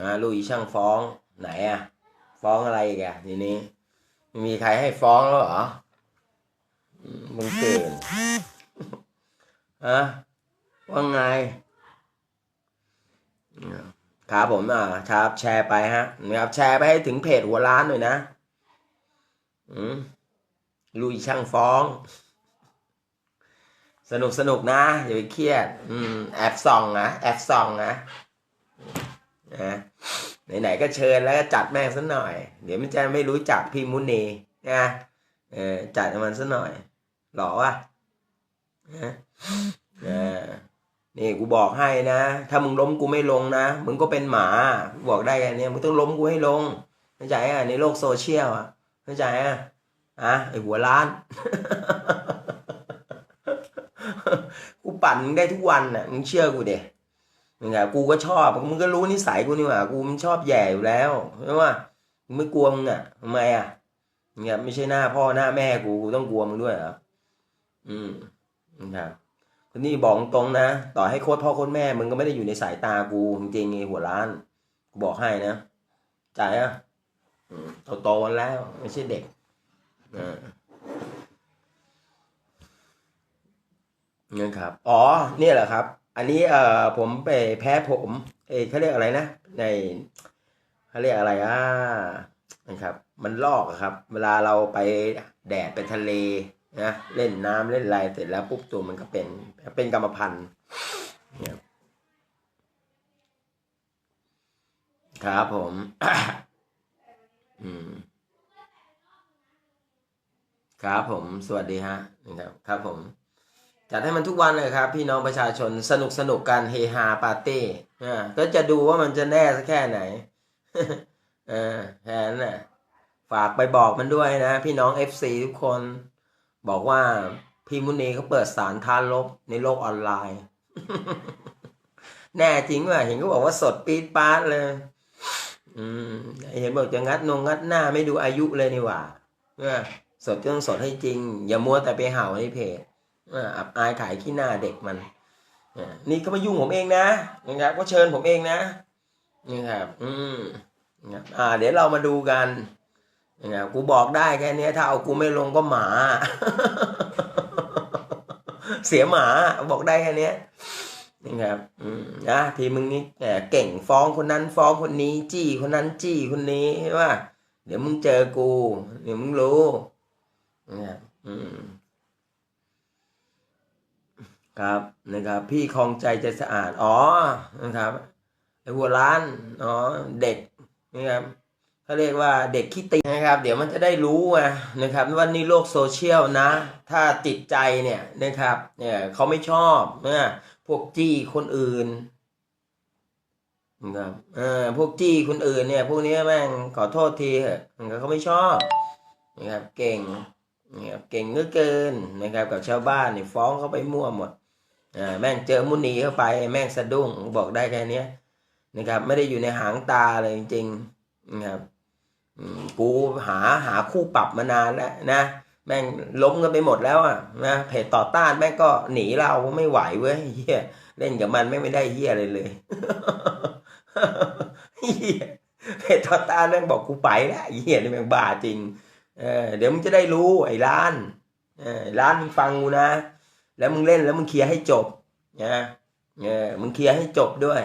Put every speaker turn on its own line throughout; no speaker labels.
อ่าลุยช่างฟ้องไหนอะ ฟ้องอะไรอีกอะทีนี้ไม่มีใครให้ฟ้องแล้วเหรออืมมึงเกินอะว่าไงครับผมอ่าครับ แชร์ไปฮะนะครับ แชร์ไปให้ถึงเพจหัวร้านหน่อยนะอืมลุยช่างฟ้อง สนุกสนุกนะ อย่าไปเครียด อืม แอบส่องนะ แอบส่องนะ นะไหนๆก็เชิญแล้วก็จัดแม่งซะหน่อย เดี๋ยวมันจะไม่รู้จักพี่มุนีนะเออจัดมันซะหน่อยหล่อวะนะนี่กูบอกให้นะ ถ้ามึงล้มกูไม่ลงนะ มึงก็เป็นหมากูบอกได้แค่เนี้มึงต้องล้มกูให้ลงเข้าใจอะในโลกโซเชียลอะเข้าใจอะอะไอหัวล้านกูปั่นมึงได้ทุกวันน่ะมึงเชื่อกูเด็ มึงอะกูก็ชอบมึงก็รู้นิสัยกูนี่หว่ากูมันชอบแย่อยู่แล้วใช่ไหมมึงไม่กลัวมึงอะทำไมอะเนี่ยไม่ใช่หน้าพ่อหน้าแม่กูกูต้องกลัวมึงด้วยเหรออืมนะครับคนนี้บอกตรงนะ ต่อให้โค้ดพ่อโค้ดแม่มึงก็ไม่ได้อยู่ในสายตากูจริงๆไงหัวล้านกูบอกให้นะจ่ายอะอืมโตแล้ว ไม่ใช่เด็กอ่านะครับ อ๋อ เนี่ยแหละครับ อันนี้เอ่อผมไปแพ้ผม เอเขาเรียกอะไรนะ ในเขาเรียกอะไรอะนะครับ มันลอกครับ เวลาเราไปแดดไปทะเลนะเล่นน้ำเล่นอะไรเสร็จแล้วปุ๊บตัวมันก็เป็นเป็นกรรมพันธุ์เนี่ยครับผม อืม ครับผม สวัสดีฮะนะครับ ครับผม จัดให้มันทุกวันเลยครับ พี่น้องประชาชนสนุกสนุกกันเฮฮาปาร์ตี้อ่าก็จะดูว่ามันจะแน่สักแค่ไหนเออแค่นั้นน่ะฝากไปบอกมันด้วยนะ พี่น้อง FC ทุกคนบอกว่าพี่มุนีเขาเปิดสารทานลบในโลกออนไลน์ แน่จริงว่ะเห็นเขาบอกว่าสดปี๊ดปาดเลย อืมเห็นบอกจะงัดนงงัดหน้าไม่ดูอายุเลยนี่หว่าเออสดก็ต้องสดให้จริง อย่ามัวแต่ไปเห่าในเพจ อ่าอับอายขายขี้หน้าเด็กมันอ่านี่ก็มายุ่งผมเองนะนะครับก็เชิญผมเองนะนี่ครับอืมนะครับอ่า เดี๋ยวเรามาดูกันนะครับกูบอกได้แค่นี้ถ้าเอากูไม่ลงก็หมา เสียหมาบอกได้แค่นี้ยนะครับอืมนะทีมึงนี่แหมเก่งฟ้องคนนั้นฟ้องคนนี้ จี้คนนั้นจี้คนนี้ใช่ป่ะเดี๋ยวมึงเจอกู เดี๋ยวมึงรู้นะครับอืม ครับนะครับ พี่คลองใจใจสะอาดอ๋อนะครับไอ้หัวร้านอ๋อเด็กนะครับเขาเรียกว่าเด็กขี้ตีนะครับ เดี๋ยวมันจะได้รู้ไงนะครับว่านี่โลกโซเชียลนะ ถ้าติดใจเนี่ยนะครับเนี่ยเขาไม่ชอบนะพวกจี้คนอื่นนะครับเออพวกจี้คนอื่นเนี่ยพวกนี้แม่งขอโทษทีเถอะเขาไม่ชอบนะครับเก่งนะครับเก่งเหลือเกินนะครับกับชาวบ้านเนี่ยฟ้องเขาไปมั่วหมด แม่งเจอมุนีเข้าไปแม่งสะดุ้งบอกได้แค่นี้นะครับ ไม่ได้อยู่ในหางตาเลยจริงๆนะครับกูหาหาคู่ปรับมานานแล้วนะแม่งล้มกันไปหมดแล้วอะนะเพจต่อต้านแม่งก็หนีเราไม่ไหวเว้ยเฮียเล่นกับมันแม่งไม่ได้เฮียเลยเฮียเพจต่อต้านแม่งบอกกูไปแล้วเฮียนี่แม่งบ้าจริงเออเดี๋ยวมึงจะได้รู้ไอ้ร้านเออร้านมึงฟังกูนะ แล้วมึงเล่นแล้วมึงเคลียร์ให้จบนะเออมึงเคลียร์ให้จบด้วย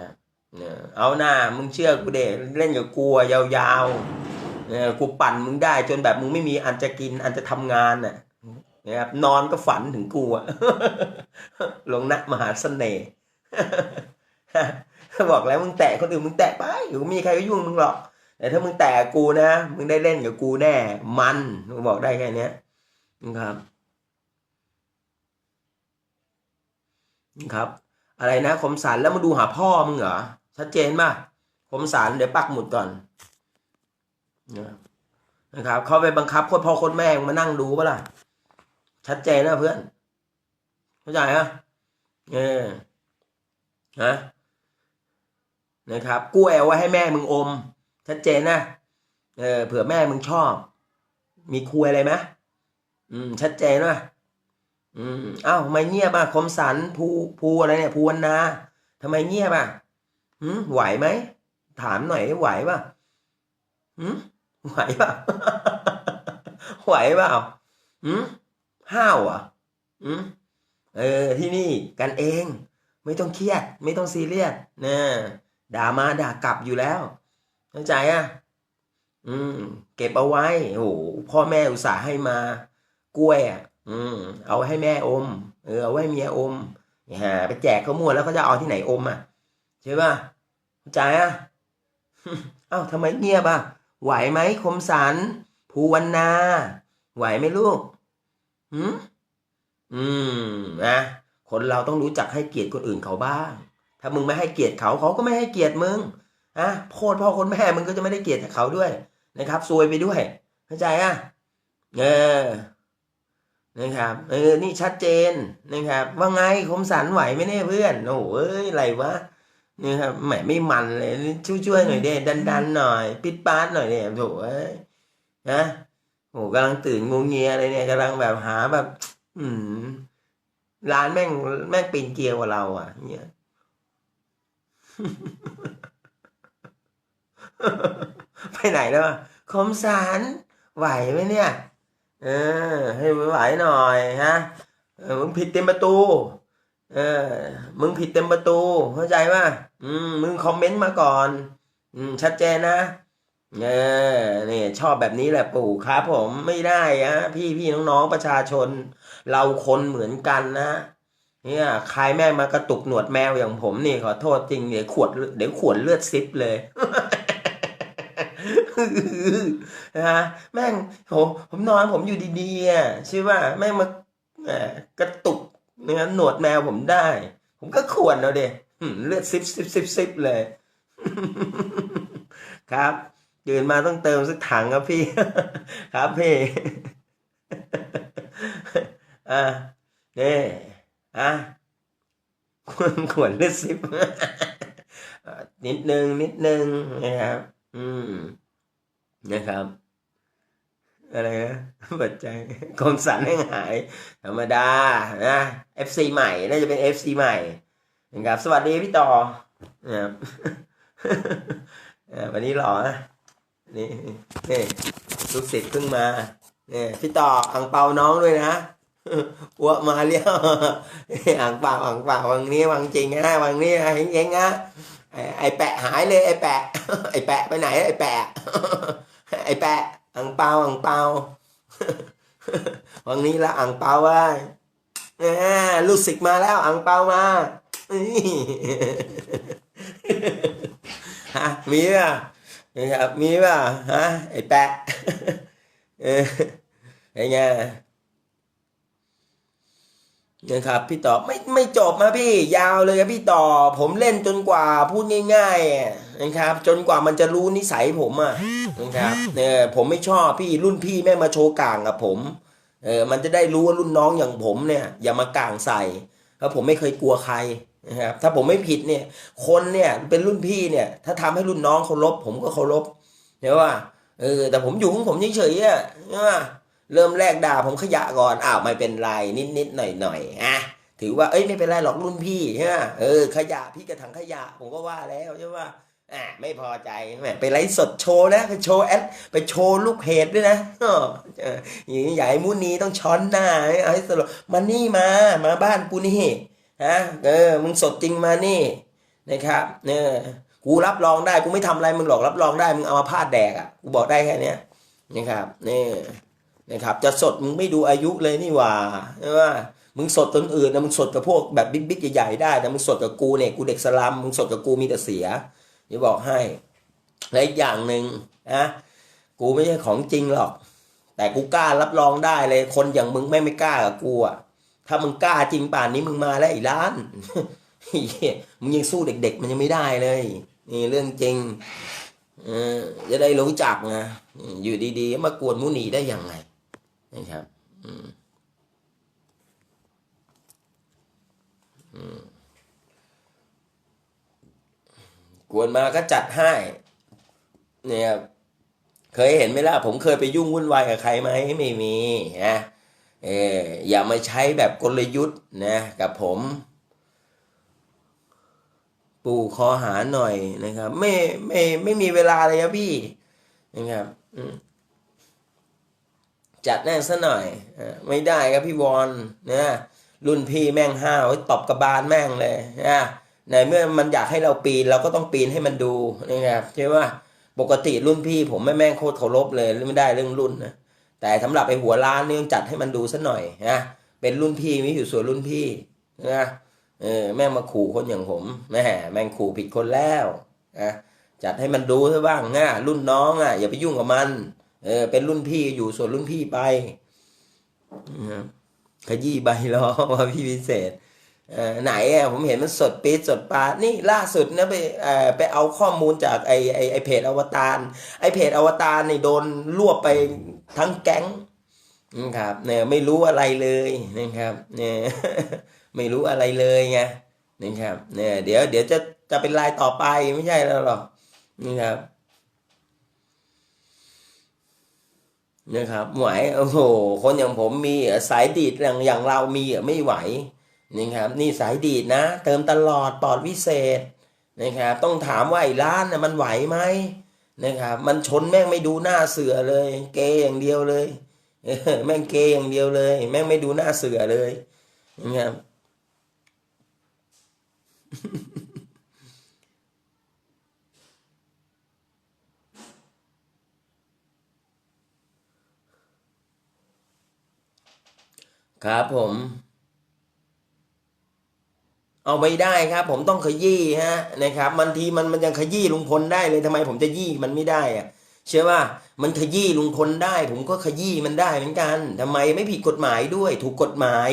นะเออเอาหน้ามึงเชื่อกูเด็เล่นกับกูยาวๆเออกูปั่นมึงได้จนแบบมึงไม่มีอันจะกินอันจะทำงานน่ะนะครับนอนก็ฝันถึงกูอะหลวงนักมหาเสน่ห์บอกแล้วมึงแตะคนอื่นมึงแตะไปอยู่มีใครก็ยุ่งมึงหรอกแต่ถ้ามึงแตะกูนะ มึงได้เล่นกับกูแน่ มันมึงบอกได้แค่นี้นะครับ ครับ อะไรนะคมสันแล้วมาดูหาพ่อมึงเหรอชัดเจนป่ะคมสันเดี๋ยวปักหมุดก่อนนะครับเขาไปบังคับโคนพ่อโคนแม่มานั่งดูปะล่ะ ชัดเจนนะเพื่อน เข้าใจฮะเออฮะนะครับกู้แอลไว้ให้แม่มึงอม ชัดเจนนะเออเผื่อแม่มึงชอบ มีคุยอะไรไหมอืม ชัดเจนป่ะ อืมอ้าวทำไมเงียบอะคมสันภูภูอะไรเนี่ยภูวรรณาทำไมเงียบอะหืมไหวไหมถามหน่อยไหวป่ะหืมไหวป่ะไหวเปล่าหืมห้าวอะหืมเออที่นี่กันเอง ไม่ต้องเครียด ไม่ต้องซีเรียสนะด่ามาด่ากลับอยู่แล้วเข้าใจอะ อืม เก็บเอาไว้โอ้โหพ่อแม่อุตส่าห์ให้มา กล้วยอะ อืมเอาให้แม่อม เออเอาไว้เมียอมฮะไปแจกเขามั่วแล้วเขาจะเอาที่ไหนอมอะใช่ป่ะเข้าใจอะเอ้าทำไมเงียบอะไหวไหมคมสันภูวันนา ไหวไหมลูกหืมอืมนะคนเราต้องรู้จักให้เกียรติคนอื่นเขาบ้าง ถ้ามึงไม่ให้เกียรติเขาเขาก็ไม่ให้เกียรติมึงอะโคตรพ่อคนแม่มึงก็จะไม่ได้เกียรติจากเขาด้วยนะครับซวยไปด้วย เข้าใจอะเออ นะครับเออนี่ชัดเจนนะครับว่าไงคมสันไหวไหมเนี่ยเพื่อนโอ้โหเอ้ยอะไรวะนี่ครับแหมไม่มันเลยช่วยช่วยๆหน่อยเด้ดันดันๆหน่อยปิดปาดหน่อยเนี่ยโถเอ้ยนะโอ้กำลังตื่นงูเงียเลยเนี่ยกำลังแบบหาแบบ อืมร้านแม่งแม่งปีนเกลียวกว่าเรา อะเนี่ยไปไหนแล้วอะคมสารไหวไหมเนี่ย เออ ให้ไหวหน่อยฮะมึงผิดเต็มประตู เออ มึงผิดเต็มประตู เข้าใจป่ะอืมมึงคอมเมนต์มาก่อน อืม ชัดเจนนะเออนี่ชอบแบบนี้แหละปู่ครับผมไม่ได้อะพี่พี่น้องๆประชาชน เราคนเหมือนกันนะเนี่ยใครแม่งมากระตุกหนวดแมวอย่างผมนี่ขอโทษจริงเดี๋ยวขวดเดี๋ยวขวดเลือดซิปเลย นะแม่งโหผมนอนผมอยู่ดีๆอะใช่ป่ะแม่งมากระตุกเนื้อหนวดแมวผมได้ ผมก็ขวนเอาเดหืมเลือดซิบซิบซิบซิบเลย ครับตื่นมาต้องเติมสักถังครับพี่ ครับพี่อะนี่อะคุณขวนเลือดซิบนิดนึงนิดนึงนะครับ อืม นะครับ อะไรนะปัจจัยคมสันให้หาย ธรรมดานะ FC ใหม่ น่าจะเป็น FC ใหม่นะครับ สวัสดีพี่ต่อนะครับวันนี้หล่อนะนี่นี่ลูกศิษย์เพิ่งมาเนี่ยพี่ต่ออ่างเปาน้องด้วยนะอ้วมาเลี้ยวอ่างเปาอ่างเปาวังนี้วังจริงนะวังนี้เฮงเงนะไอ้ไอ้แปะหายเลยไอ้แปะ ไอ้แปะไปไหนไอ้แปะ ไอ้แปะอังเปาอังเปาวันนี้ละอังเปาไว้แหมลูกศิษย์มาแล้วอังเปามาฮะมีป่ะมีป่ะฮะไอ้แปะเออไอ้ไง นะครับพี่ต่อไม่ไม่จบมาพี่ยาวเลยครับพี่ต่อ ผมเล่นจนกว่าพูดง่ายๆนะครับ จนกว่ามันจะรู้นิสัยผมอะนะครับเออผมไม่ชอบพี่รุ่นพี่แม่มาโชว์กลางกับผมเออมันจะได้รู้ว่ารุ่นน้องอย่างผมเนี่ยอย่ามากลางใส่เพราะผมไม่เคยกลัวใครนะครับถ้าผมไม่ผิดเนี่ย คนเนี่ยเป็นรุ่นพี่เนี่ย ถ้าทำให้รุ่นน้องเคารพผมก็เคารพเห็นว่าเออแต่ผมอยู่ของผมเฉยๆอะใช่ป่ะ เริ่มแรกด่าผมขยะก่อนอ้าวไม่เป็นไรนิดๆหน่อยๆอะถือว่าเอ้ยไม่เป็นไรหรอกรุ่นพี่ใช่ป่ะเออขยะพี่กระถังขยะ ผมก็ว่าแล้วใช่ป่ะอะไม่พอใจแหมไปไลฟ์สดโชว์นะไปโชว์แอดไปโชว์ลูกเพจด้วยนะอย่างใหญ่มุนีต้องช้อนหน้าให้เอาให้สลบมานี่มามาบ้านกูนี่ฮะเออมึงสดจริงมานี่นะครับเนี่ยกูรับรองได้กูไม่ทำอะไรมึงหรอกรับรองได้มึงเอามาพาดแดกอะกูบอกได้แค่เนี้ยนะครับเนี่ย นะครับ จะสดมึงไม่ดูอายุเลยนี่หว่าใช่ป่ะมึงสดตนอื่นนะมึงสดกับพวกแบบบิ๊กๆใหญ่ๆได้แต่มึงสดกับกูเนี่ยกูเด็กสลัมมึงสดกับกูมีแต่เสียจะบอกให้และอีกอย่างหนึ่งนะกูไม่ใช่ของจริงหรอก แต่กูกล้ารับรองได้เลย คนอย่างมึงไม่ไม่กล้ากับกูอะถ้ามึงกล้าจริงป่านนี้มึงมาแล้วไอ้ล้านมึงยังสู้เด็ก ๆ มันยังไม่ได้เลย นี่เรื่องจริงเออจะได้รู้จักนะอยู่ดีๆมากวนมุนีได้ยังไง นะครับ อืม อืม กวนมาก็จัดให้ เนี่ยครับเคยเห็นไหมล่ะ ผมเคยไปยุ่งวุ่นวายกับใครไหมไม่มีนะเอออย่ามาใช้แบบกลยุทธ์นะกับผม ปู่คอหาหน่อยนะครับ ไม่ไม่ไม่มีเวลาเลยครับพี่นะครับ อืม จัดแน่ซะหน่อยไม่ได้ครับพี่วอนนะรุ่นพี่แม่งห้าวตบกระบาลแม่งเลยนะในเมื่อมันอยากให้เราปีนเราก็ต้องปีนให้มันดูนะครับใช่ว่าปกติรุ่นพี่ผมไม่แม่งโคตรเคารพเลยไม่ได้เรื่องรุ่นนะแต่สำหรับไอ้หัวล้านนี่ต้องจัดให้มันดูซะหน่อยนะเป็นรุ่นพี่ไม่อยู่ส่วนรุ่นพี่นะเออแม่งมาขู่คนอย่างผมแม่แม่งขู่ผิดคนแล้วนะจัดให้มันดูซะบ้างนะรุ่นน้องอะอย่าไปยุ่งกับมัน เออเป็นรุ่นพี่อยู่ส่วนรุ่นพี่ไปนะขยี้ใบล้อว่าพี่พิเศษเออไหนอะผมเห็นมันสดปีดสดปาดนี่ล่าสุดนะไปเออไปเอาข้อมูลจากไอไอไอเพจอวตารไอเพจอวตารนี่โดนรวบไปทั้งแก๊งนะครับเนี่ยไม่รู้อะไรเลยนะครับเนี่ยไม่รู้อะไรเลยไงนะครับเนี่ยเดี๋ยวเดี๋ยวจะจะเป็นลายต่อไปไม่ใช่แล้วหรอกนะครับ นะครับไหวโอ้โหคนอย่างผมมีสายดีดอย่างอย่างเรามีไม่ไหวนะครับนี่สายดีดนะ เติมตลอดปลอดวิเศษนะครับต้องถามว่าไอ้ร้านน่ะมันไหวไหมนะครับมันชนแม่งไม่ดูหน้าเสือเลย เกยอย่างเดียวเลยแม่งเกยอย่างเดียวเลย แม่งไม่ดูหน้าเสือเลยนะครับ ครับผม เอาไม่ได้ครับ ผมต้องขยี้ฮะนะครับบางทีมันมันยังขยี้ลุงพลได้เลยทำไมผมจะยี่มันไม่ได้อะเชื่อว่ามันขยี้ลุงพลได้ ผมก็ขยี้มันได้เหมือนกันทำไมไม่ผิดกฎหมายด้วย ถูกกฎหมาย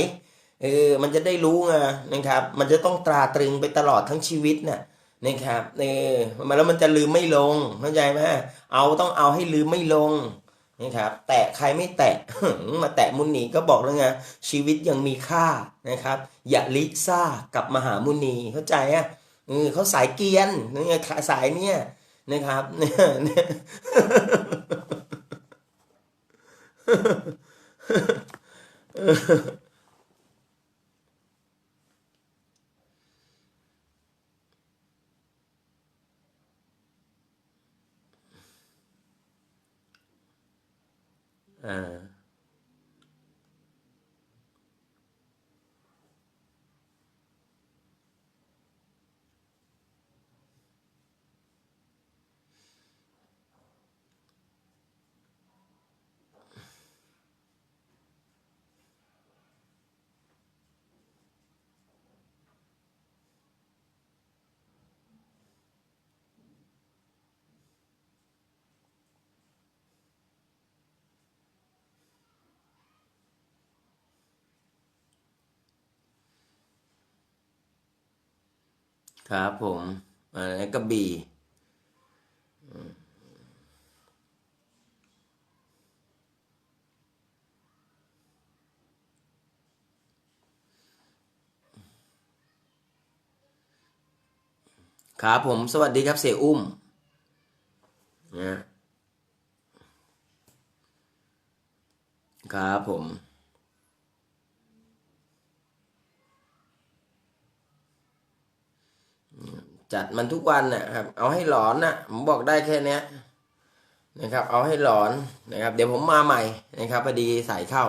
เออมันจะได้รู้ไงนะครับ มันจะต้องตราตรึงไปตลอดทั้งชีวิตน่ะนะครับเออมันแล้วมันจะลืมไม่ลงเข้าใจไหมเอาต้องเอาให้ลืมไม่ลง นะครับ แตะใครไม่แตะมาแตะมุนีก็บอกแล้วไงชีวิตยังมีค่านะครับ อย่าลิซ่ากับมหามุนีเข้าใจอะเออเขาสายเกียนนี่สายเนี่ยนะครับเนี่ย อ่ ครับผมอ่าแล้วก็บีครับผมสวัสดีครับเสียอุ้มนะครับผม จัดมันทุกวันนะครับ เอาให้หลอนนะผมบอกได้แค่นี้นะครับ เอาให้หลอนนะครับ เดี๋ยวผมมาใหม่นะครับพอดีสายเข้า